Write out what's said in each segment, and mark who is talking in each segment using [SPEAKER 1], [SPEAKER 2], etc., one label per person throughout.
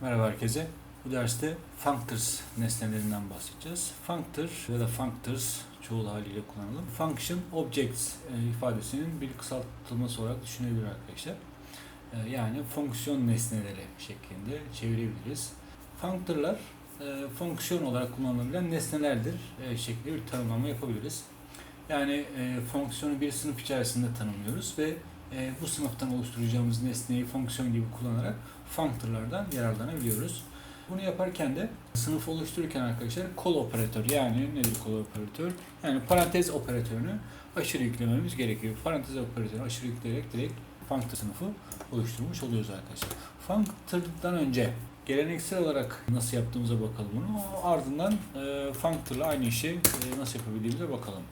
[SPEAKER 1] Merhaba herkese. Bu derste functors nesnelerinden bahsedeceğiz. Functor ya da functors çoğul haliyle kullanalım. Function objects e, ifadesinin bir kısaltılması olarak düşünebilir arkadaşlar. E, yani fonksiyon nesneleri şeklinde çevirebiliriz. Functorlar e, fonksiyon olarak kullanılabilen nesnelerdir şeklinde bir tanımlama yapabiliriz. Yani fonksiyonu bir sınıf içerisinde tanımlıyoruz ve bu sınıftan oluşturacağımız nesneyi fonksiyon gibi kullanarak functorlardan yararlanabiliyoruz. Bunu yaparken de sınıf oluştururken arkadaşlar call operatör yani nedir call operatör? Yani parantez operatörünü aşırı yüklememiz gerekiyor. Parantez operatörünü aşırı yükleyerek direkt functor sınıfı oluşturmuş oluyoruz arkadaşlar. Functor'dan önce geleneksel olarak nasıl yaptığımıza bakalım bunu. Ardından e, functor'la aynı işi e, nasıl yapabildiğimize bakalım.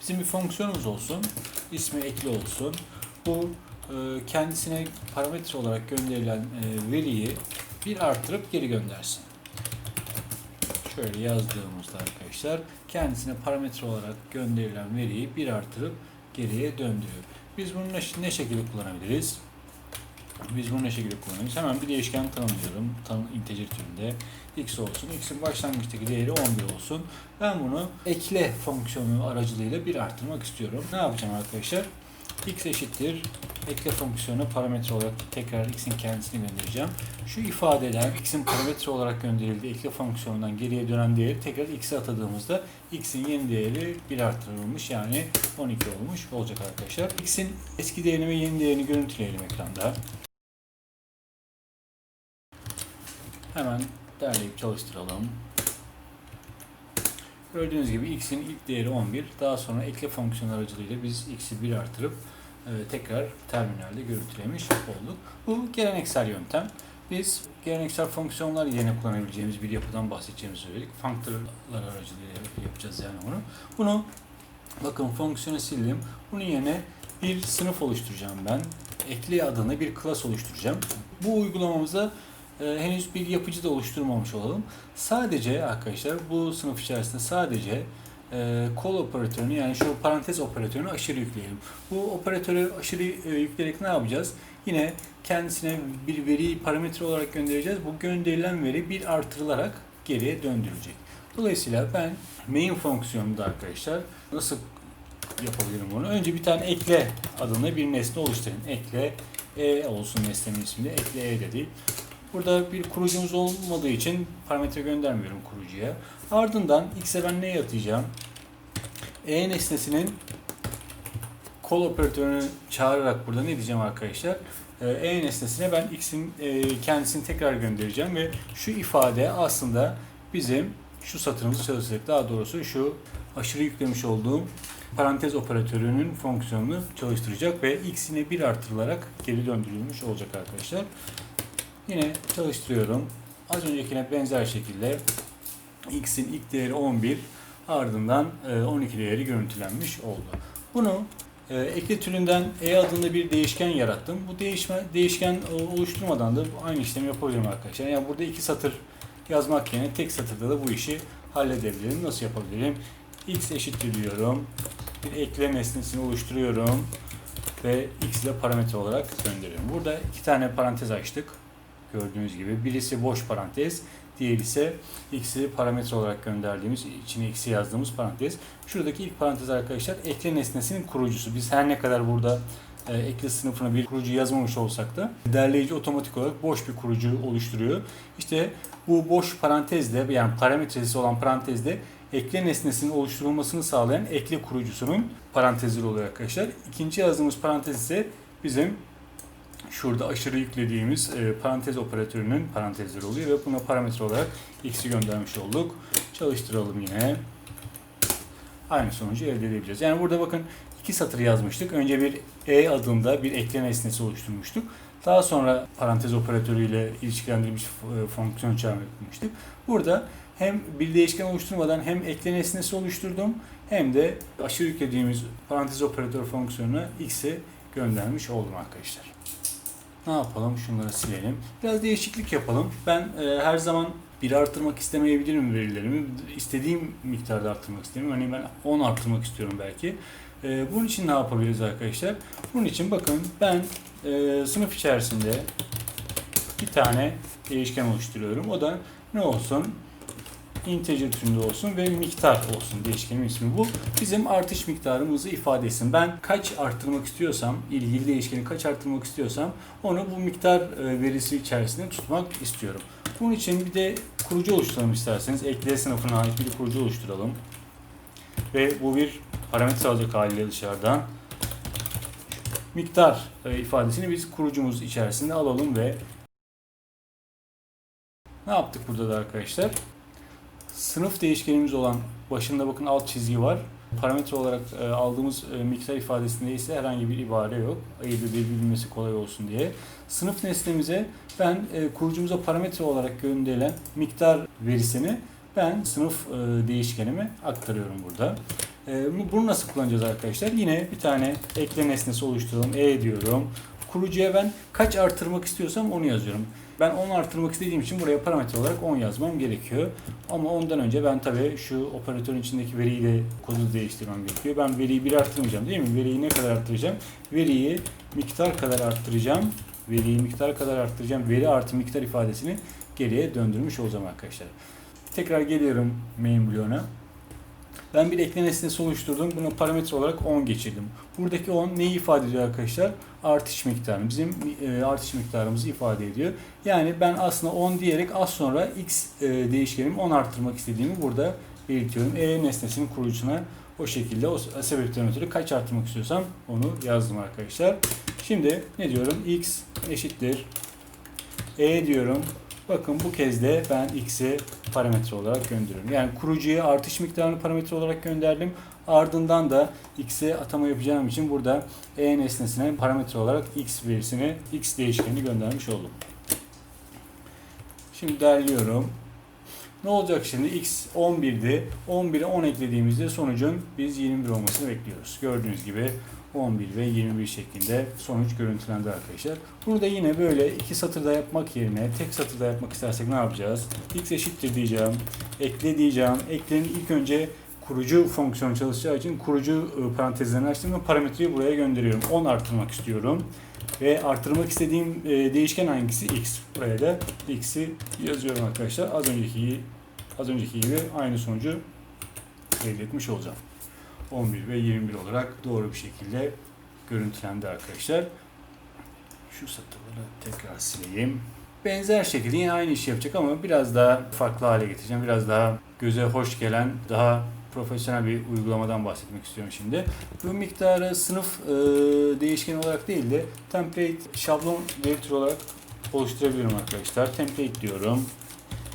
[SPEAKER 1] Bizim bir fonksiyonumuz olsun. ismi ekli olsun. Bu kendisine parametre olarak gönderilen e, veriyi bir artırıp geri göndersin. Şöyle yazdığımızda arkadaşlar kendisine parametre olarak gönderilen veriyi bir artırıp geriye döndürüyor. Biz bunu ne şekilde kullanabiliriz? Biz bunu ne şekilde kullanıyoruz? Hemen bir değişken tanımlıyorum. Tanım integer türünde x olsun. x'in başlangıçtaki değeri 11 olsun. Ben bunu ekle fonksiyonu aracılığıyla bir arttırmak istiyorum. Ne yapacağım arkadaşlar? X eşittir ekle fonksiyonu parametre olarak tekrar x'in kendisini göndereceğim. Şu ifadeden x'in parametre olarak gönderildiği ekle fonksiyonundan geriye dönen değeri tekrar x'e atadığımızda x'in yeni değeri bir artırılmış yani 12 olmuş olacak arkadaşlar. x'in eski değerini ve yeni değerini görüntüleyelim ekranda. Hemen derleyip çalıştıralım. Gördüğünüz gibi x'in ilk değeri 11. Daha sonra ekle fonksiyonu aracılığıyla biz x'i 1 artırıp e, tekrar terminalde görüntülemiş olduk. Bu geleneksel yöntem. Biz geleneksel fonksiyonlar yerine kullanabileceğimiz bir yapıdan bahsedeceğimizi söyledik. Functor'lar aracılığıyla yapacağız yani bunu. Bunu bakın fonksiyonu sildim. Bunun yerine bir sınıf oluşturacağım ben. Ekli adını bir class oluşturacağım. Bu uygulamamıza henüz bir yapıcı da oluşturmamış olalım. Sadece arkadaşlar bu sınıf içerisinde sadece e, call operatörünü yani şu parantez operatörünü aşırı yükleyelim. Bu operatörü aşırı e, yükleyerek ne yapacağız? Yine kendisine bir veriyi parametre olarak göndereceğiz. Bu gönderilen veri bir artırılarak geriye döndürülecek. Dolayısıyla ben main fonksiyonunda arkadaşlar nasıl yapabilirim bunu? Önce bir tane ekle adında bir nesne oluşturayım. Ekle e olsun nesnenin isminde. Ekle e dedi. Burada bir kurucumuz olmadığı için parametre göndermiyorum kurucuya. Ardından x'e ben ne atayacağım? E nesnesinin call operatörünü çağırarak burada ne diyeceğim arkadaşlar? E nesnesine ben x'in e, kendisini tekrar göndereceğim ve şu ifade aslında bizim şu satırımızı çalışacak. Daha doğrusu şu aşırı yüklemiş olduğum parantez operatörünün fonksiyonunu çalıştıracak ve x'ine bir artırılarak geri döndürülmüş olacak arkadaşlar. Yine çalıştırıyorum. Az öncekine benzer şekilde x'in ilk değeri 11 ardından 12 değeri görüntülenmiş oldu. Bunu e, ekle türünden e adında bir değişken yarattım. Bu değişme, değişken oluşturmadan da aynı işlemi yapabilirim arkadaşlar. Yani burada iki satır yazmak yerine tek satırda da bu işi halledebilirim. Nasıl yapabilirim? x eşittir diyorum. Bir ekle nesnesini oluşturuyorum ve x'i de parametre olarak gönderiyorum. Burada iki tane parantez açtık. Gördüğünüz gibi birisi boş parantez, diğeri ise x'i parametre olarak gönderdiğimiz, içine x'i yazdığımız parantez. Şuradaki ilk parantez arkadaşlar ekle nesnesinin kurucusu. Biz her ne kadar burada e, ekle sınıfına bir kurucu yazmamış olsak da derleyici otomatik olarak boş bir kurucu oluşturuyor. İşte bu boş parantezde yani parametresi olan parantezde ekle nesnesinin oluşturulmasını sağlayan ekle kurucusunun parantezleri oluyor arkadaşlar. İkinci yazdığımız parantez ise bizim şurada aşırı yüklediğimiz e, parantez operatörünün parantezleri oluyor ve buna parametre olarak x'i göndermiş olduk. Çalıştıralım yine. Aynı sonucu elde edebileceğiz. Yani burada bakın iki satır yazmıştık. Önce bir e adında bir ekle nesnesi oluşturmuştuk. Daha sonra parantez operatörüyle ilişkilendirilmiş e, fonksiyon çağırmıştık. Burada hem bir değişken oluşturmadan hem ekle nesnesi oluşturdum hem de aşırı yüklediğimiz parantez operatör fonksiyonuna x'e göndermiş oldum arkadaşlar. Ne yapalım? Şunları silelim. Biraz değişiklik yapalım. Ben e, her zaman bir arttırmak istemeyebilirim verilerimi. İstediğim miktarda arttırmak istemiyorum. Hani ben 10 arttırmak istiyorum belki. E, bunun için ne yapabiliriz arkadaşlar? Bunun için bakın ben e, sınıf içerisinde bir tane değişken oluşturuyorum. O da ne olsun? İnteger türünde olsun ve miktar olsun değişkenin ismi bu. Bizim artış miktarımızı ifade etsin. Ben kaç arttırmak istiyorsam, ilgili değişkeni kaç arttırmak istiyorsam onu bu miktar e, verisi içerisinde tutmak istiyorum. Bunun için bir de kurucu oluşturalım isterseniz. Ekle sınıfına ait bir kurucu oluşturalım. Ve bu bir parametre alacak haliyle dışarıdan. Miktar e, ifadesini biz kurucumuz içerisinde alalım ve ne yaptık burada da arkadaşlar? Sınıf değişkenimiz olan başında bakın alt çizgi var. Parametre olarak e, aldığımız e, miktar ifadesinde ise herhangi bir ibare yok. Ayırt edebilmesi kolay olsun diye. Sınıf nesnemize ben e, kurucumuza parametre olarak gönderilen miktar verisini ben sınıf değişkenime aktarıyorum burada. Bunu nasıl kullanacağız arkadaşlar? Yine bir tane ekle nesnesi oluşturalım. E diyorum. Kurucuya ben kaç artırmak istiyorsam onu yazıyorum. Ben 10 artırmak istediğim için buraya parametre olarak 10 yazmam gerekiyor. Ama ondan önce ben tabii şu operatörün içindeki veriyi de kodu değiştirmem gerekiyor. Ben veriyi bir arttırmayacağım değil mi? Veriyi ne kadar arttıracağım? Veriyi miktar kadar arttıracağım. Veriyi miktar kadar arttıracağım. Veri artı miktar ifadesini geriye döndürmüş olacağım arkadaşlar. Tekrar geliyorum main bloğuna. Ben bir ekle nesnesi oluşturdum. Bunu parametre olarak 10 geçirdim. Buradaki 10 neyi ifade ediyor arkadaşlar? Artış miktarını. Bizim e, artış miktarımızı ifade ediyor. Yani ben aslında 10 diyerek az sonra x e, değişkenimi 10 arttırmak istediğimi burada belirtiyorum. E nesnesinin kurucusuna o şekilde o sebepten ötürü kaç arttırmak istiyorsam onu yazdım arkadaşlar. Şimdi ne diyorum? x eşittir e diyorum. Bakın bu kez de ben x'i parametre olarak gönderiyorum. Yani kurucuya artış miktarını parametre olarak gönderdim. Ardından da x'e atama yapacağım için burada e nesnesine parametre olarak x verisini, x değişkenini göndermiş oldum. Şimdi derliyorum. Ne olacak şimdi? X 11'di. 11'e 10 eklediğimizde sonucun biz 21 olmasını bekliyoruz. Gördüğünüz gibi 11 ve 21 şeklinde sonuç görüntülendi arkadaşlar. Burada yine böyle iki satırda yapmak yerine tek satırda yapmak istersek ne yapacağız? X eşittir diyeceğim. Ekle diyeceğim. Eklenin ilk önce kurucu fonksiyonu çalışacağı için kurucu ıı, parantezlerini açtım ve parametreyi buraya gönderiyorum. 10 arttırmak istiyorum. Ve arttırmak istediğim e, değişken hangisi? X. Buraya da X'i yazıyorum arkadaşlar. Az önceki az önceki gibi aynı sonucu elde etmiş olacağım. 11 ve 21 olarak doğru bir şekilde görüntülendi arkadaşlar. Şu satırları tekrar sileyim. Benzer şekilde yine aynı işi yapacak ama biraz daha farklı hale getireceğim. Biraz daha göze hoş gelen, daha profesyonel bir uygulamadan bahsetmek istiyorum şimdi. Bu miktarı sınıf e, değişkeni olarak değil de template şablon veri türü olarak oluşturabilirim arkadaşlar. Template diyorum.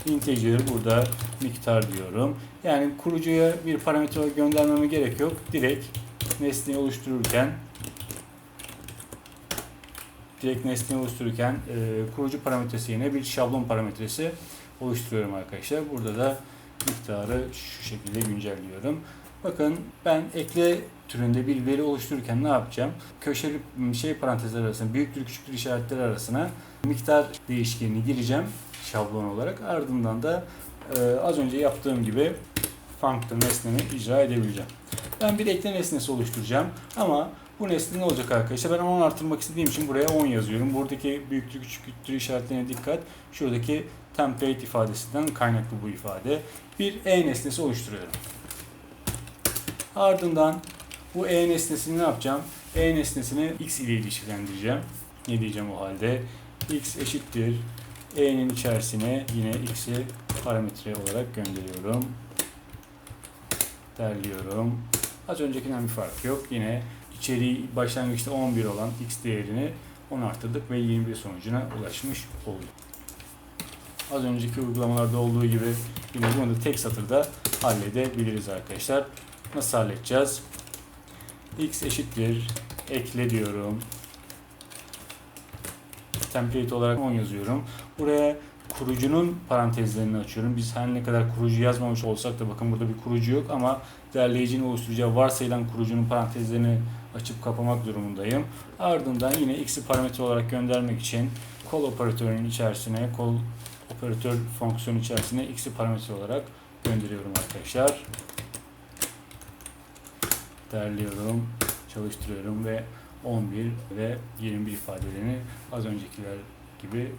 [SPEAKER 1] Integer burada miktar diyorum. Yani kurucuya bir parametre göndermeme gerek yok. Direkt nesneyi oluştururken direkt nesneyi oluştururken e, kurucu parametresi yine bir şablon parametresi oluşturuyorum arkadaşlar. Burada da miktarı şu şekilde güncelliyorum. Bakın ben ekle türünde bir veri oluştururken ne yapacağım? Köşeli şey parantezler arasında büyüklük küçüklük işaretleri arasına miktar değişkenini gireceğim şablon olarak. Ardından da e, az önce yaptığım gibi function nesnemi icra edebileceğim. Ben bir ekle nesnesi oluşturacağım ama bu nesne ne olacak arkadaşlar? Ben 10 artırmak istediğim için buraya 10 yazıyorum. Buradaki büyüklük küçüklük işaretlerine dikkat. Şuradaki template ifadesinden kaynaklı bu ifade. Bir e nesnesi oluşturuyorum. Ardından bu e nesnesini ne yapacağım? E nesnesini x ile ilişkilendireceğim. Ne diyeceğim o halde? x eşittir. E'nin içerisine yine x'i parametre olarak gönderiyorum. Derliyorum. Az öncekinden bir fark yok. Yine içeriği başlangıçta 11 olan x değerini 10 arttırdık ve 21 sonucuna ulaşmış olduk. Az önceki uygulamalarda olduğu gibi yine bunu da tek satırda halledebiliriz arkadaşlar. Nasıl halledeceğiz? x eşittir ekle diyorum. Template olarak 10 yazıyorum. Buraya kurucunun parantezlerini açıyorum. Biz her ne kadar kurucu yazmamış olsak da bakın burada bir kurucu yok ama derleyicinin oluşturacağı varsayılan kurucunun parantezlerini açıp kapamak durumundayım. Ardından yine x'i parametre olarak göndermek için call operatörünün içerisine call operatör fonksiyonu içerisine x'i parametre olarak gönderiyorum arkadaşlar. Derliyorum, çalıştırıyorum ve 11 ve 21 ifadelerini az öncekiler gibi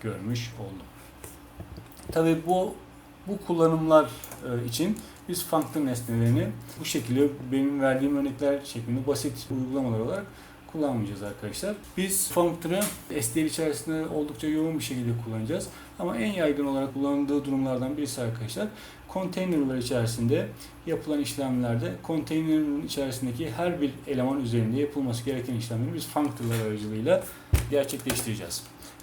[SPEAKER 1] görmüş oldum. Tabii bu bu kullanımlar e, için biz function nesnelerini bu şekilde benim verdiğim örnekler şeklinde basit uygulamalar olarak kullanmayacağız arkadaşlar. Biz function'ı STL içerisinde oldukça yoğun bir şekilde kullanacağız. Ama en yaygın olarak kullanıldığı durumlardan birisi arkadaşlar konteynerler içerisinde yapılan işlemlerde konteynerin içerisindeki her bir eleman üzerinde yapılması gereken işlemleri biz functor'lar aracılığıyla gerçekleştireceğiz.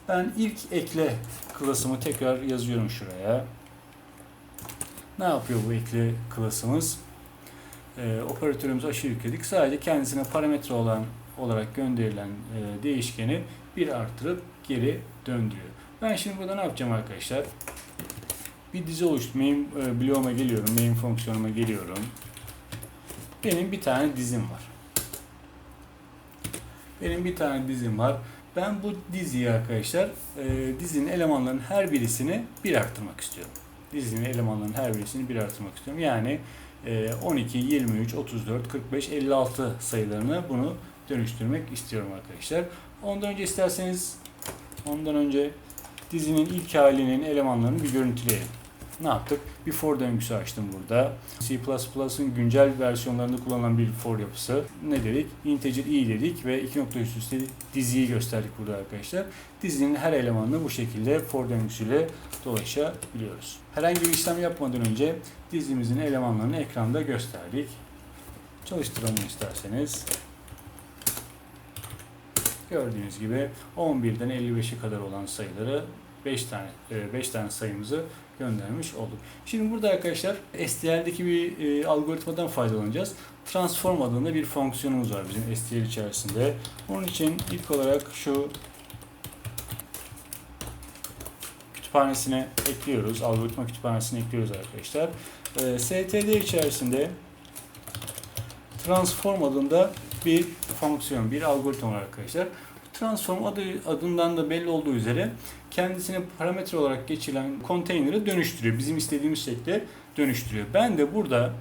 [SPEAKER 1] Ben ilk ekle klasımı tekrar yazıyorum şuraya. Ne yapıyor bu ekle klasımız? Ee, operatörümüzü aşağı yükledik. Sadece kendisine parametre olan olarak gönderilen e, değişkeni bir artırıp geri döndürüyor. Ben şimdi burada ne yapacağım arkadaşlar? Bir dizi oluştur. Main e, bloğuma geliyorum. Main fonksiyonuma geliyorum. Benim bir tane dizim var. Benim bir tane dizim var. Ben bu diziyi arkadaşlar e, dizinin elemanlarının her birisini bir arttırmak istiyorum. Dizinin elemanlarının her birisini bir arttırmak istiyorum. Yani e, 12, 23, 34, 45, 56 sayılarını bunu dönüştürmek istiyorum arkadaşlar. Ondan önce isterseniz ondan önce dizinin ilk halinin elemanlarını bir görüntüleyelim. Ne yaptık? Bir for döngüsü açtım burada. C++'ın güncel versiyonlarında kullanılan bir for yapısı. Ne dedik? Integer i dedik ve iki nokta üst üste diziyi gösterdik burada arkadaşlar. Dizinin her elemanını bu şekilde for döngüsüyle dolaşabiliyoruz. Herhangi bir işlem yapmadan önce dizimizin elemanlarını ekranda gösterdik. Çalıştıralım isterseniz. Gördüğünüz gibi 11'den 55'e kadar olan sayıları 5 tane 5 tane sayımızı göndermiş olduk. Şimdi burada arkadaşlar STL'deki bir e, algoritmadan faydalanacağız. Transform adında bir fonksiyonumuz var bizim STL içerisinde. Onun için ilk olarak şu kütüphanesine ekliyoruz. Algoritma kütüphanesine ekliyoruz arkadaşlar. E, std içerisinde transform adında bir fonksiyon, bir algoritma var arkadaşlar. Transform adı adından da belli olduğu üzere kendisine parametre olarak geçilen konteyneri dönüştürüyor. Bizim istediğimiz şekilde dönüştürüyor. Ben de burada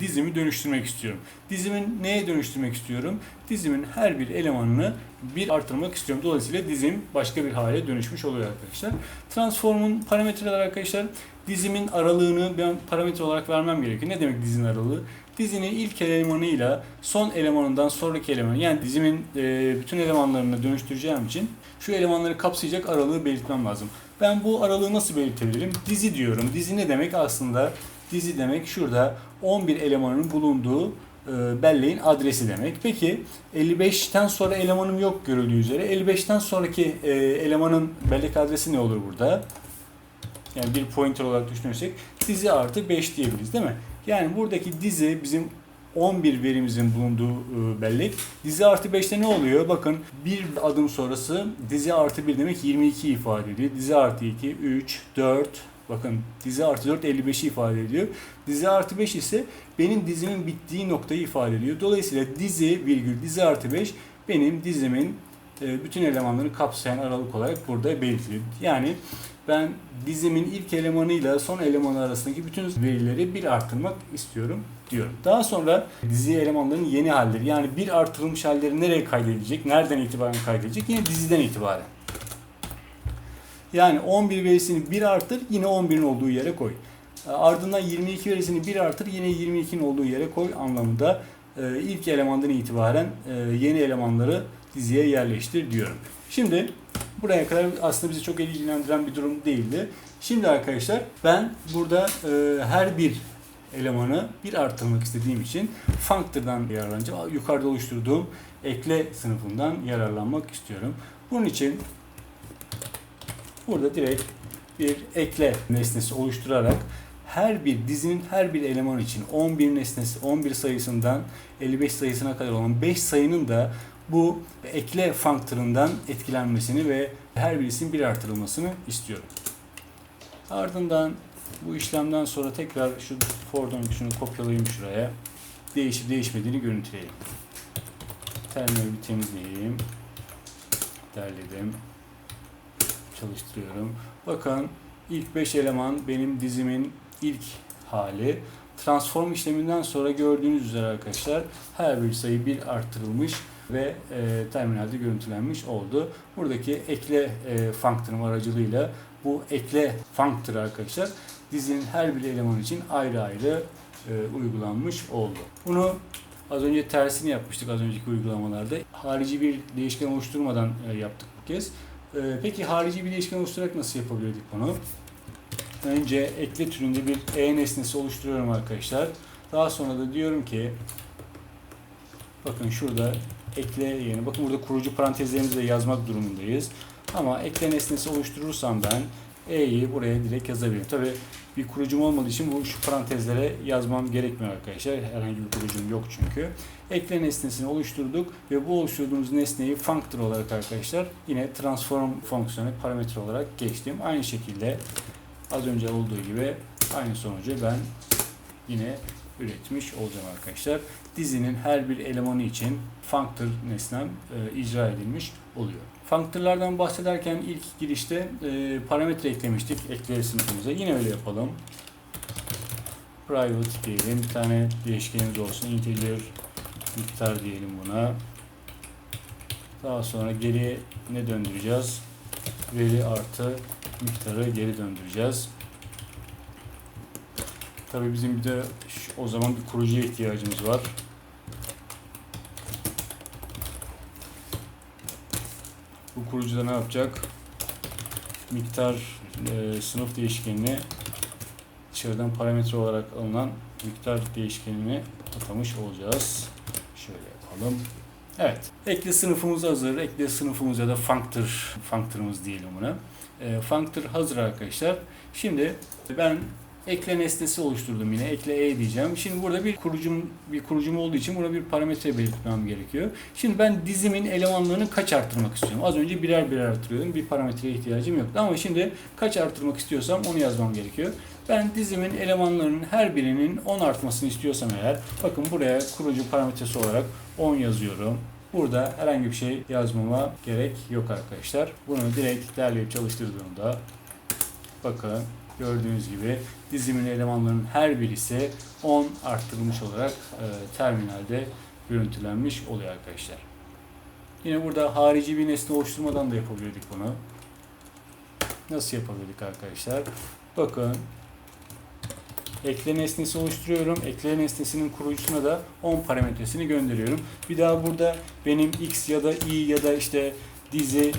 [SPEAKER 1] dizimi dönüştürmek istiyorum. Dizimin neye dönüştürmek istiyorum? Dizimin her bir elemanını bir artırmak istiyorum. Dolayısıyla dizim başka bir hale dönüşmüş oluyor arkadaşlar. Transform'un parametreler arkadaşlar dizimin aralığını ben parametre olarak vermem gerekiyor. Ne demek dizinin aralığı? Dizinin ilk elemanıyla son elemanından sonraki eleman yani dizimin e, bütün elemanlarını dönüştüreceğim için şu elemanları kapsayacak aralığı belirtmem lazım. Ben bu aralığı nasıl belirtebilirim? Dizi diyorum. Dizi ne demek? Aslında dizi demek şurada 11 elemanın bulunduğu e, belleğin adresi demek. Peki 55'ten sonra elemanım yok görüldüğü üzere. 55'ten sonraki e, elemanın bellek adresi ne olur burada? Yani bir pointer olarak düşünürsek dizi artı 5 diyebiliriz değil mi? Yani buradaki dizi bizim 11 verimizin bulunduğu e, bellek. Dizi artı 5'te ne oluyor? Bakın bir adım sonrası dizi artı 1 demek 22 ifade ediyor. Dizi artı 2, 3, 4, Bakın dizi artı 4 55'i ifade ediyor. Dizi artı 5 ise benim dizimin bittiği noktayı ifade ediyor. Dolayısıyla dizi virgül dizi artı 5 benim dizimin e, bütün elemanları kapsayan aralık olarak burada belirtiliyor. Yani ben dizimin ilk elemanıyla son elemanı arasındaki bütün verileri bir arttırmak istiyorum diyorum. Daha sonra dizi elemanlarının yeni halleri yani bir artırılmış halleri nereye kaydedilecek? Nereden itibaren kaydedilecek? Yine diziden itibaren. Yani 11 verisini 1 artır yine 11'in olduğu yere koy. Ardından 22 verisini 1 artır yine 22'nin olduğu yere koy anlamında e, ilk elemandan itibaren e, yeni elemanları diziye yerleştir diyorum. Şimdi buraya kadar aslında bizi çok ilgilendiren bir durum değildi. Şimdi arkadaşlar ben burada e, her bir elemanı bir artırmak istediğim için functor'dan yararlanacağım. Yukarıda oluşturduğum ekle sınıfından yararlanmak istiyorum. Bunun için burada direkt bir ekle nesnesi oluşturarak her bir dizinin her bir eleman için 11 nesnesi 11 sayısından 55 sayısına kadar olan 5 sayının da bu ekle faktöründen etkilenmesini ve her birisinin bir artırılmasını istiyorum. Ardından bu işlemden sonra tekrar şu for döngüsünü kopyalayayım şuraya. Değişip değişmediğini görüntüleyelim. Terminali bir temizleyeyim. Derledim. Çalıştırıyorum. Bakın ilk 5 eleman benim dizimin ilk hali. Transform işleminden sonra gördüğünüz üzere arkadaşlar her bir sayı bir arttırılmış ve e, terminalde görüntülenmiş oldu. Buradaki ekle e, function aracılığıyla bu ekle function arkadaşlar dizinin her bir eleman için ayrı ayrı e, uygulanmış oldu. Bunu az önce tersini yapmıştık az önceki uygulamalarda. Harici bir değişken oluşturmadan e, yaptık bu kez. E, peki harici bir değişken oluşturarak nasıl yapabilirdik bunu? Önce ekle türünde bir e nesnesi oluşturuyorum arkadaşlar. Daha sonra da diyorum ki bakın şurada ekle yerine bakın burada kurucu parantezlerimizi de yazmak durumundayız. Ama ekle nesnesi oluşturursam ben e'yi buraya direkt yazabilirim. Tabi bir kurucum olmadığı için bu şu parantezlere yazmam gerekmiyor arkadaşlar. Herhangi bir kurucum yok çünkü. Ekle nesnesini oluşturduk ve bu oluşturduğumuz nesneyi function olarak arkadaşlar yine transform fonksiyonu parametre olarak geçtim. Aynı şekilde az önce olduğu gibi aynı sonucu ben yine üretmiş olacağım arkadaşlar. Dizinin her bir elemanı için functor nesnem e, icra edilmiş oluyor. Functor'lardan bahsederken ilk girişte e, parametre eklemiştik ekle sınıfımıza. Yine öyle yapalım. Private diyelim. Bir tane değişkenimiz olsun. Integer miktar diyelim buna. Daha sonra geriye ne döndüreceğiz? Veri artı miktarı geri döndüreceğiz. Tabii bizim bir de o zaman bir kurucuya ihtiyacımız var. Bu kurucu da ne yapacak? Miktar e, sınıf değişkenini dışarıdan parametre olarak alınan miktar değişkenini atamış olacağız. Şöyle yapalım. Evet. Ekle sınıfımız hazır. Ekle sınıfımız ya da functor, functor'ımız diyelim buna. E, functor hazır arkadaşlar. Şimdi ben ekle nesnesi oluşturdum yine. Ekle e diyeceğim. Şimdi burada bir kurucum bir kurucum olduğu için burada bir parametre belirtmem gerekiyor. Şimdi ben dizimin elemanlarını kaç arttırmak istiyorum? Az önce birer birer arttırıyordum. Bir parametreye ihtiyacım yoktu. Ama şimdi kaç arttırmak istiyorsam onu yazmam gerekiyor. Ben dizimin elemanlarının her birinin 10 artmasını istiyorsam eğer bakın buraya kurucu parametresi olarak 10 yazıyorum. Burada herhangi bir şey yazmama gerek yok arkadaşlar. Bunu direkt derleyip çalıştırdığımda bakın gördüğünüz gibi dizimin elemanlarının her birisi 10 arttırılmış olarak e, terminalde görüntülenmiş oluyor arkadaşlar. Yine burada harici bir nesne oluşturmadan da yapabilirdik bunu. Nasıl yapabilirdik arkadaşlar? Bakın ekle nesnesi oluşturuyorum. Ekle nesnesinin kurucusuna da 10 parametresini gönderiyorum. Bir daha burada benim x ya da y ya da işte dizi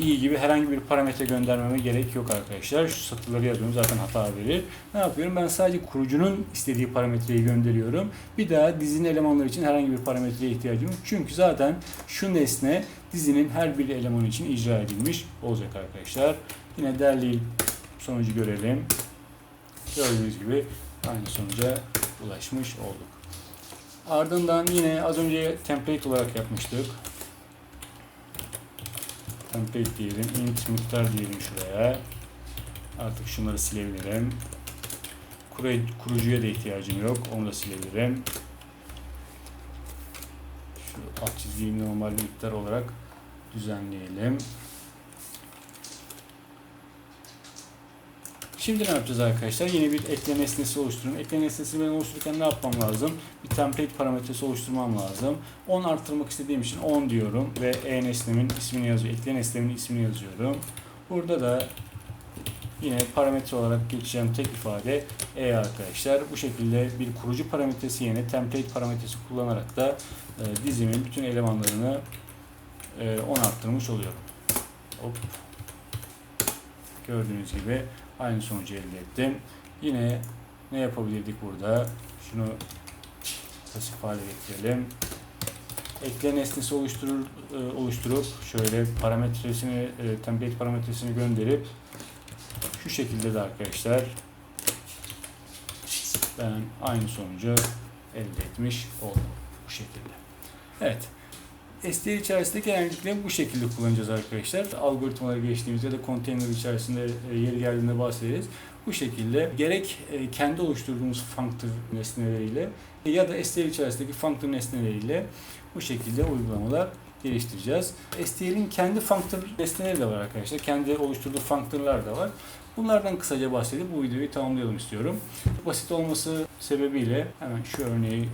[SPEAKER 1] i gibi herhangi bir parametre göndermeme gerek yok arkadaşlar. Şu satırları yazıyorum zaten hata verir. Ne yapıyorum? Ben sadece kurucunun istediği parametreyi gönderiyorum. Bir daha dizinin elemanları için herhangi bir parametreye ihtiyacım yok. Çünkü zaten şu nesne dizinin her bir elemanı için icra edilmiş olacak arkadaşlar. Yine derleyip sonucu görelim. Gördüğünüz gibi aynı sonuca ulaşmış olduk. Ardından yine az önce template olarak yapmıştık. Template diyelim, int miktar diyelim şuraya. Artık şunları silebilirim. Kuru- Kurucuya da ihtiyacım yok, onu da silebilirim. Şu alt çizgiyi normal miktar olarak düzenleyelim. Şimdi ne yapacağız arkadaşlar? Yine bir ekle nesnesi oluşturuyorum. Ekle nesnesini ben oluştururken ne yapmam lazım? Bir template parametresi oluşturmam lazım. 10 arttırmak istediğim için 10 diyorum ve e nesnemin ismini yazıyorum. Ekle nesnemin ismini yazıyorum. Burada da yine parametre olarak geçeceğim tek ifade e arkadaşlar. Bu şekilde bir kurucu parametresi yerine template parametresi kullanarak da e, dizimin bütün elemanlarını e, 10 arttırmış oluyorum. Hop. Gördüğünüz gibi aynı sonucu elde ettim. Yine ne yapabilirdik burada? Şunu pasif hale getirelim. Ekle nesnesi oluşturur, e, oluşturup şöyle parametresini, e, template parametresini gönderip şu şekilde de arkadaşlar ben aynı sonucu elde etmiş oldum. Bu şekilde. Evet. STL içerisinde genellikle bu şekilde kullanacağız arkadaşlar. Algoritmaları geçtiğimizde ya da konteyner içerisinde e, yeri geldiğinde bahsederiz. Bu şekilde gerek e, kendi oluşturduğumuz functor nesneleriyle ya da STL içerisindeki functor nesneleriyle bu şekilde uygulamalar geliştireceğiz. STL'in kendi functor nesneleri de var arkadaşlar. Kendi oluşturduğu functor'lar da var. Bunlardan kısaca bahsedip bu videoyu tamamlayalım istiyorum. Basit olması sebebiyle hemen şu örneği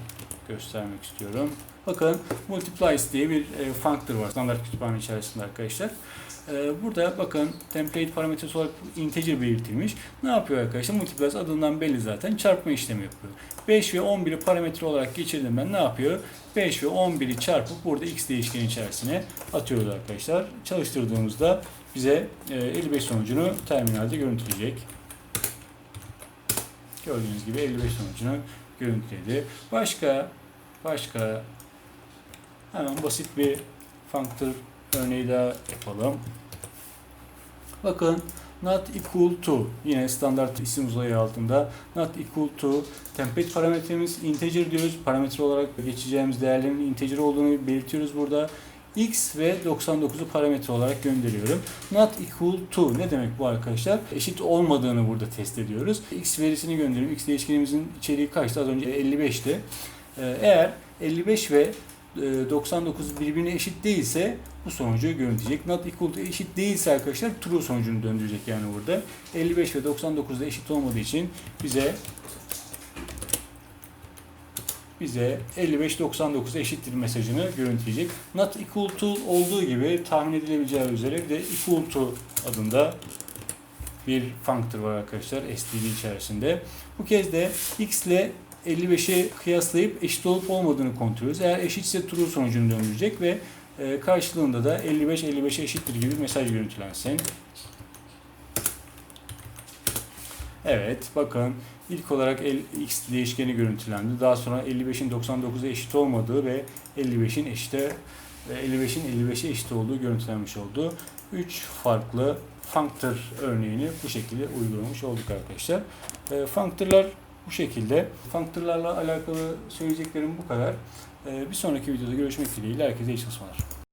[SPEAKER 1] göstermek istiyorum. Bakın multiplies diye bir e, functor var standart kütüphane içerisinde arkadaşlar. E, burada bakın template parametresi olarak integer belirtilmiş. Ne yapıyor arkadaşlar? Multiplies adından belli zaten. Çarpma işlemi yapıyor. 5 ve 11'i parametre olarak geçirdim ben. Ne yapıyor? 5 ve 11'i çarpıp burada x değişkeni içerisine atıyoruz arkadaşlar. Çalıştırdığımızda bize e, 55 sonucunu terminalde görüntüleyecek. Gördüğünüz gibi 55 sonucunu görüntüledi. Başka başka hemen basit bir functor örneği daha yapalım. Bakın not equal to yine standart isim uzayı altında not equal to template parametremiz integer diyoruz. Parametre olarak geçeceğimiz değerlerin integer olduğunu belirtiyoruz burada. X ve 99'u parametre olarak gönderiyorum. Not equal to ne demek bu arkadaşlar? Eşit olmadığını burada test ediyoruz. x verisini gönderiyorum. x değişkenimizin içeriği kaçtı? Az önce 55'ti. Ee, Eğer 55 ve e, 99 birbirine eşit değilse bu sonucu görüntüleyecek. Not equal to eşit değilse arkadaşlar true sonucunu döndürecek yani burada. 55 ve 99 da eşit olmadığı için bize bize 55-99 eşittir mesajını görüntüleyecek. Not equal to olduğu gibi tahmin edilebileceği üzere bir de equal to adında bir functor var arkadaşlar std içerisinde. Bu kez de x ile 55'i kıyaslayıp eşit olup olmadığını kontrol ediyoruz. Eğer eşitse true sonucunu döndürecek ve e, karşılığında da 55 55'e eşittir gibi bir mesaj görüntülensin. Evet bakın ilk olarak x değişkeni görüntülendi. Daha sonra 55'in 99'a eşit olmadığı ve 55'in eşite ve 55'in 55'e eşit olduğu görüntülenmiş oldu. 3 farklı functor örneğini bu şekilde uygulamış olduk arkadaşlar. E, functorlar bu şekilde. Functorlarla alakalı söyleyeceklerim bu kadar. E, bir sonraki videoda görüşmek dileğiyle herkese iyi çalışmalar.